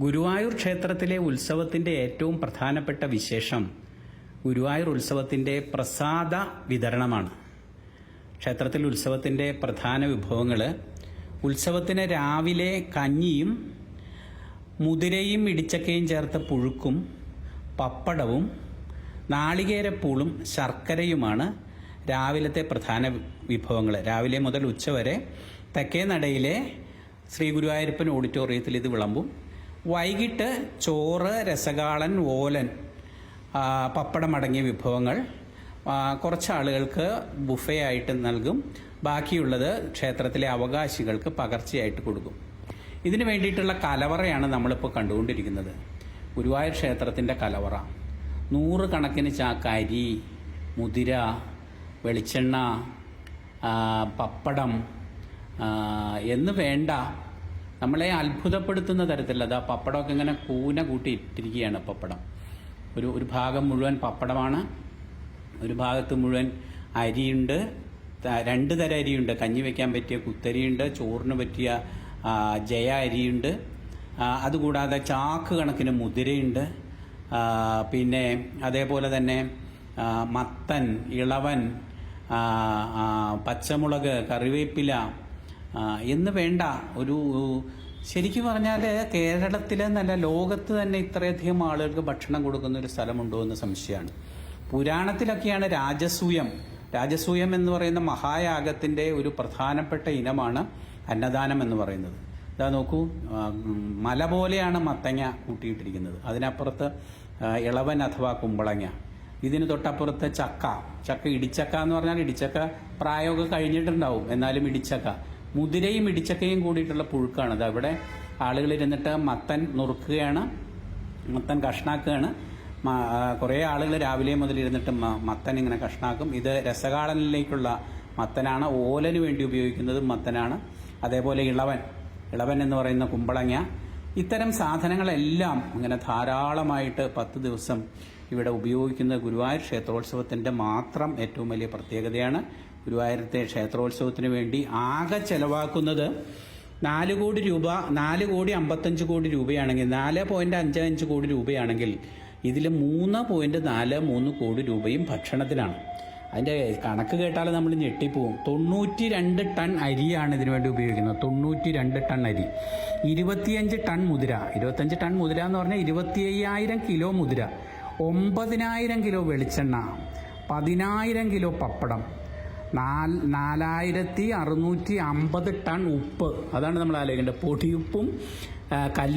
ഗുരുവായൂർ ക്ഷേത്രത്തിലെ ഉത്സവത്തിന്റെ ഏറ്റവും പ്രധാനപ്പെട്ട വിശേഷം ഗുരുവായൂർ ഉത്സവത്തിന്റെ പ്രസാദ വിതരണമാണ്. ക്ഷേത്രത്തിൽ ഉത്സവത്തിന്റെ പ്രധാന വിഭവങ്ങൾ ഉത്സവത്തിന് രാവിലെ കഞ്ഞിയും മുതിരയും ഇടിച്ചക്കയും ചേർത്ത പുഴുക്കും പപ്പടവും നാളികേരപ്പൂളും ശർക്കരയുമാണ് രാവിലത്തെ പ്രധാന വിഭവങ്ങൾ രാവിലെ മുതൽ ഉച്ചവരെ തെക്കേ നടയിലെ ശ്രീ ഗുരുവായൂരപ്പൻ ഓഡിറ്റോറിയത്തിൽ ഇത് വിളമ്പും. വൈകിട്ട് ചോറ് രസകാളൻ ഓലൻ പപ്പടമടങ്ങിയ വിഭവങ്ങൾ കുറച്ച് ആളുകൾക്ക് ബുഫേ ആയിട്ട് നൽകും. ബാക്കിയുള്ളത് ക്ഷേത്രത്തിലെ അവകാശികൾക്ക് പകർച്ചയായിട്ട് കൊടുക്കും. ഇതിനു വേണ്ടിയിട്ടുള്ള കലവറയാണ് നമ്മളിപ്പോൾ കണ്ടുകൊണ്ടിരിക്കുന്നത്. ഗുരുവായൂർ ക്ഷേത്രത്തിന്റെ കലവറ. നൂറുകണക്കിന് ചാക്ക് അരി മുതിര വെളിച്ചെണ്ണ പപ്പടം എന്ന് വേണ്ട നമ്മളെ അത്ഭുതപ്പെടുത്തുന്ന തരത്തിൽ അത് ആ പപ്പടമൊക്കെ ഇങ്ങനെ കൂന കൂട്ടി ഇട്ടിരിക്കുകയാണ് പപ്പടം. ഒരു ഒരു ഭാഗം മുഴുവൻ പപ്പടമാണ് ഒരു ഭാഗത്ത് മുഴുവൻ അരിയുണ്ട്. രണ്ട് തരം അരിയുണ്ട്. കഞ്ഞി വയ്ക്കാൻ പറ്റിയ കുത്തരിയുണ്ട് ചോറിന് പറ്റിയ ജയ അരിയുണ്ട്. അതുകൂടാതെ ചാക്ക് കണക്കിന് മുതിരയുണ്ട്. പിന്നെ അതേപോലെ തന്നെ മത്തൻ ഇളവൻ പച്ചമുളക് കറിവേപ്പില എന്ന് വേണ്ട ഒരു ശരിക്കും പറഞ്ഞാൽ കേരളത്തിലെ നല്ല ലോകത്ത് തന്നെ ഇത്രയധികം ആളുകൾക്ക് ഭക്ഷണം കൊടുക്കുന്ന ഒരു സ്ഥലമുണ്ടോ എന്ന് സംശയമാണ്. പുരാണത്തിലൊക്കെയാണ് രാജസൂയം. രാജസൂയം എന്ന് പറയുന്ന മഹായാഗത്തിന്റെ ഒരു പ്രധാനപ്പെട്ട ഇനമാണ് അന്നദാനം എന്ന് പറയുന്നത്. ഇതാ നോക്കൂ മല പോലെയാണ് മത്തങ്ങ കൂട്ടിയിട്ടിരിക്കുന്നത്. അതിനപ്പുറത്ത് ഇളവൻ അഥവാ കുമ്പളങ്ങ. ഇതിന് തൊട്ടപ്പുറത്ത് ചക്ക. ചക്ക ഇടിച്ചക്ക എന്ന് പറഞ്ഞാൽ ഇടിച്ചക്ക പ്രായമൊക്കെ കഴിഞ്ഞിട്ടുണ്ടാവും. എന്നാലും ഇടിച്ചക്ക. മുതിരയും ഇടിച്ചക്കയും കൂടിയിട്ടുള്ള പുഴുക്കാണ്. അത് അവിടെ ആളുകൾ ഇരുന്നിട്ട് മത്തൻ നുറുക്കുകയാണ് മത്തൻ കഷ്ണാക്കുകയാണ്. കുറേ ആളുകൾ രാവിലെ മുതൽ ഇരുന്നിട്ട് മത്തൻ ഇങ്ങനെ കഷ്ണാക്കും. ഇത് രസകാളനിലേക്കുള്ള മത്തനാണ്. ഓലന് വേണ്ടി ഉപയോഗിക്കുന്നത് മത്തനാണ്. അതേപോലെ ഇളവൻ. ഇളവൻ എന്ന് പറയുന്ന കുമ്പളങ്ങ. ഇത്തരം സാധനങ്ങളെല്ലാം ഇങ്ങനെ ധാരാളമായിട്ട് പത്ത് ദിവസം ഇവിടെ ഉപയോഗിക്കുന്നത് ഗുരുവായൂർ ക്ഷേത്രോത്സവത്തിന്റെ മാത്രം ഏറ്റവും വലിയ പ്രത്യേകതയാണ് ഗുരുവായൂരത്തെ ക്ഷേത്രോത്സവത്തിന് വേണ്ടി ആകെ ചെലവാക്കുന്നത് നാല് കോടി രൂപ നാല് കോടി അമ്പത്തഞ്ച് കോടി രൂപയാണെങ്കിൽ നാല് പോയിന്റ് അഞ്ച് അഞ്ച് കോടി രൂപയാണെങ്കിൽ ഇതിൽ മൂന്ന് പോയിന്റ് നാല് മൂന്ന് കോടി രൂപയും ഭക്ഷണത്തിലാണ്. അതിന്റെ കണക്ക് കേട്ടാൽ നമ്മൾ ഞെട്ടിപ്പോവും. തൊണ്ണൂറ്റി രണ്ട് ടൺ അരിയാണ് ഇതിനു വേണ്ടി ഉപയോഗിക്കുന്നത്. തൊണ്ണൂറ്റി രണ്ട് ടൺ അരി. ഇരുപത്തിയഞ്ച് ടൺ മുതിര. ഇരുപത്തഞ്ച് ടൺ മുതിര എന്ന് പറഞ്ഞാൽ ഇരുപത്തി അയ്യായിരം കിലോ മുതിര. ഒമ്പതിനായിരം കിലോ വെളിച്ചെണ്ണ പതിനായിരം കിലോ പപ്പടം നാല് നാലായിരത്തി അറുന്നൂറ്റി അമ്പത് ടൺ ഉപ്പ്. അതാണ് നമ്മൾ ആലോചിക്കേണ്ടത്. പൊടിയുപ്പും കല്ല്